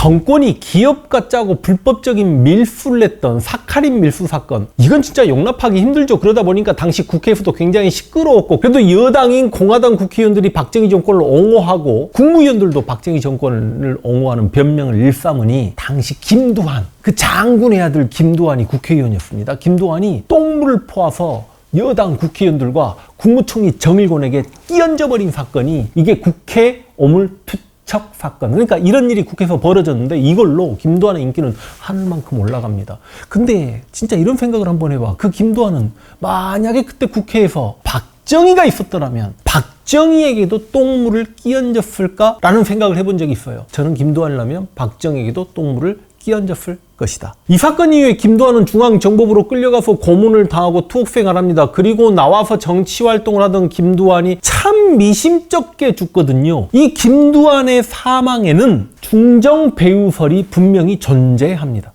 정권이 기업가 짜고 불법적인 밀수를 했던 사카린 밀수 사건 이건 진짜 용납하기 힘들죠. 그러다 보니까 당시 국회에서도 굉장히 시끄러웠고 그래도 여당인 공화당 국회의원들이 박정희 정권을 옹호하고 국무위원들도 박정희 정권을 옹호하는 변명을 일삼으니 당시 김두한 그 장군의 아들 김두한이 국회의원이었습니다. 김두한이 똥물을 퍼와서 여당 국회의원들과 국무총리 정일곤에게 끼얹어버린 사건이 이게 국회 오물 투 척 사건. 그러니까 이런 일이 국회에서 벌어졌는데 이걸로 김두한의 인기는 하늘만큼 올라갑니다. 근데 진짜 이런 생각을 한번 해봐. 그 김두한은 만약에 그때 국회에서 박정희가 있었더라면 박정희에게도 똥물을 끼얹었을까라는 생각을 해본 적이 있어요. 저는 김두한이라면 박정희에게도 똥물을 끼얹었을 것이다. 이 사건 이후에 김두한은 중앙정보부로 끌려가서 고문을 당하고 투옥생활 합니다. 그리고 나와서 정치 활동을 하던 김두한이 참 미심쩍게 죽거든요. 이 김두한의 사망에는 중정 배우설이 분명히 존재합니다.